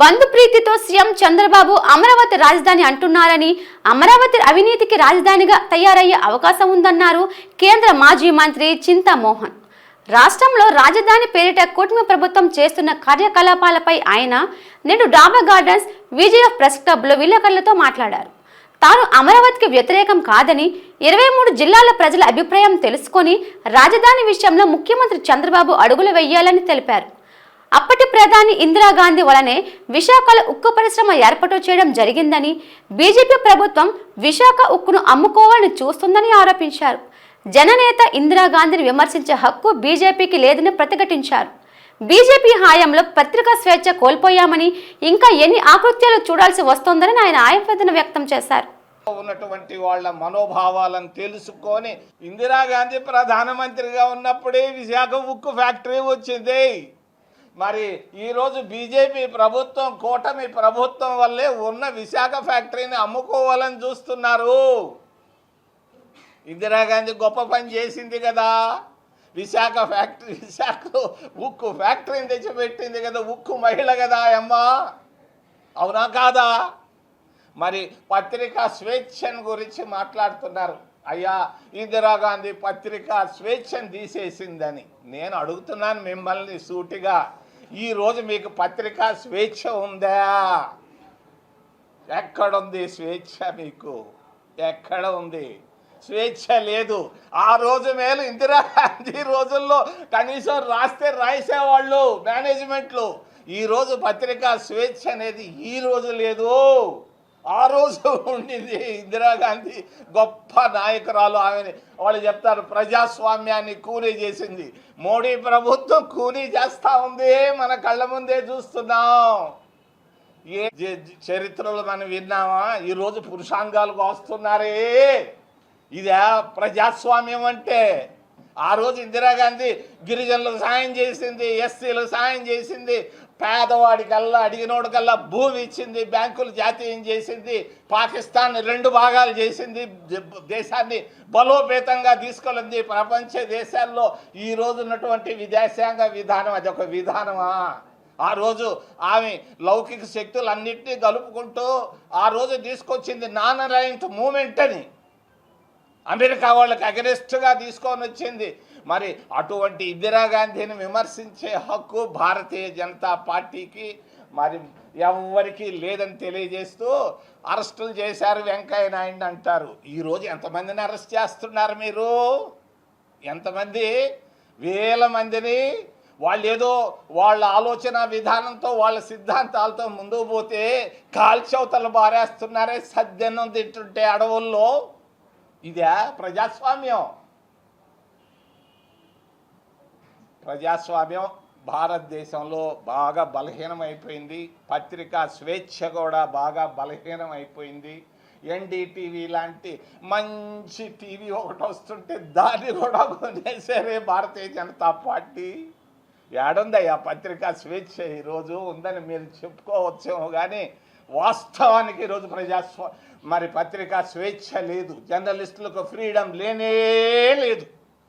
బంధు ప్రీతితో సీఎం చంద్రబాబు అమరావతి రాజధాని అంటున్నారని అమరావతి అవినీతికి రాజధానిగా తయారయ్యే అవకాశం ఉందన్నారు కేంద్ర మాజీ మంత్రి చింతామోహన్. రాష్ట్రంలో రాజధాని పేరిట కూటమి ప్రభుత్వం చేస్తున్న కార్యకలాపాలపై ఆయన నేడు డాబా గార్డెన్స్ విజయ్ ప్రెస్ క్లబ్లో విలేకరులతో మాట్లాడారు. తాను అమరావతికి వ్యతిరేకం కాదని ఇరవై మూడు జిల్లాల ప్రజల అభిప్రాయం తెలుసుకొని రాజధాని విషయంలో ముఖ్యమంత్రి చంద్రబాబు అడుగులు వేయాలని తెలిపారు. అప్పటి ప్రధాని ఇందిరాగాంధీ వలనే విశాఖలో ఉక్కు పరిశ్రమ ఏర్పాటు చేయడం జరిగిందని బీజేపీ ప్రభుత్వం విశాఖ ఉక్కును అమ్ముకోవాలని చూస్తుందని ఆరోపించారు. జననేత ఇందిరాగాంధీని విమర్శించే హక్కు బీజేపీకి లేదని ప్రతిఘటించారు. బీజేపీ హాయంలో పత్రికా స్వేచ్ఛ కోల్పోయామని ఇంకా ఎన్ని ఆకృత్యాలు చూడాల్సి వస్తోందని ఆయన ఆవేదన వ్యక్తం చేశారు. ఉన్నటువంటి వాళ్ళ మనోభావాలను తెలుసుకొని ఇందిరాగాంధీ ప్రధానమంత్రిగా ఉన్నప్పుడే విశాఖ ఉక్కు ఫ్యాక్టరీ వచ్చింది. మరి ఈరోజు బీజేపీ ప్రభుత్వం కూటమి ప్రభుత్వం వల్లే ఉన్న విశాఖ ఫ్యాక్టరీని అమ్ముకోవాలని చూస్తున్నారు. ఇందిరాగాంధీ గొప్ప పని చేసింది కదా. విశాఖ ఫ్యాక్టరీ విశాఖలో ఉక్కు ఫ్యాక్టరీని తెచ్చిపెట్టింది కదా ఉక్కు మహిళ కదా అమ్మా. అవునా కాదా? మరి పత్రికా స్వేచ్ఛను గురించి మాట్లాడుతున్నారు. అయ్యా ఇందిరాగాంధీ పత్రికా స్వేచ్ఛను తీసేసిందని. నేను అడుగుతున్నాను మిమ్మల్ని సూటిగా. ఈరోజు మీకు పత్రికా స్వేచ్ఛ ఉందా? ఎక్కడుంది స్వేచ్ఛ మీకు? ఎక్కడ ఉంది? స్వేచ్ఛ లేదు. ఆ రోజు మేలు ఇందిరాగాంధీ రోజుల్లో కనీసం రాస్తే రాసేవాళ్ళు మేనేజ్మెంట్లు. ఈరోజు పత్రికా స్వేచ్ఛ అనేది ఈ రోజు లేదు. ఆ రోజు ఉండింది ఇందిరాగాంధీ గొప్ప నాయకురాలు ఆమెని. వాళ్ళు చెప్తారు ప్రజాస్వామ్యాన్ని కూనీ చేసింది. మోడీ ప్రభుత్వం కూనీ చేస్తా ఉంది. మన కళ్ళ ముందే చూస్తున్నాం. ఏ చరిత్రలో మనం విన్నామా? ఈరోజు పురుషాంగాలకు వస్తున్నారే. ఇదే ప్రజాస్వామ్యం అంటే. ఆ రోజు ఇందిరాగాంధీ గిరిజనులకు సాయం చేసింది ఎస్సీలకు సాయం చేసింది పేదవాడికల్లా అడిగినోడికల్లా భూమి ఇచ్చింది బ్యాంకులు జాతీయం చేసింది పాకిస్తాన్ రెండు భాగాలు చేసింది దేశాన్ని బలోపేతంగా తీసుకెళ్ళింది. ప్రపంచ దేశాల్లో ఈ రోజు ఉన్నటువంటి విదేశాంగ విధానం అది ఒక విధానమా? ఆ రోజు ఆమె లౌకిక శక్తులన్నింటినీ కలుపుకుంటూ ఆ రోజు తీసుకొచ్చింది నాన్ అలైన్స్ మూమెంట్ అని. అమెరికా వాళ్ళకి అగరెస్ట్గా తీసుకొని వచ్చింది. మరి అటువంటి ఇందిరాగాంధీని విమర్శించే హక్కు భారతీయ జనతా పార్టీకి మరి ఎవరికి లేదని తెలియజేస్తూ అరెస్టులు చేశారు వెంకయ్య నాయుడు అంటారు. ఈరోజు ఎంతమందిని అరెస్ట్ చేస్తున్నారు మీరు? ఎంతమంది? వేల మందిని? వాళ్ళు ఏదో వాళ్ళ ఆలోచన విధానంతో వాళ్ళ సిద్ధాంతాలతో ముందుకు పోతే కాల్చవతలు బారేస్తున్నారే సద్దెన్నం తింటుంటే అడవుల్లో. ఇదే ప్రజాస్వామ్యం. ప్రజాస్వామ్యం భారతదేశంలో బాగా బలహీనమైపోయింది. పత్రికా స్వేచ్ఛ కూడా బాగా బలహీనమైపోయింది. ఎన్డీటీవీ లాంటి మంచి టీవీ ఒకటి వస్తుంటే దాన్ని కూడా కొనేసారే భారతీయ జనతా పార్టీ. ఏడుందయ్యా పత్రికా స్వేచ్ఛ ఈరోజు ఉందని మీరు చెప్పుకోవచ్చేమో కానీ వాస్తవానికి ఈరోజు ప్రజాస్వా మరి పత్రికా స్వేచ్ఛ లేదు. జర్నలిస్టులకు ఫ్రీడమ్ లేనే లేదు.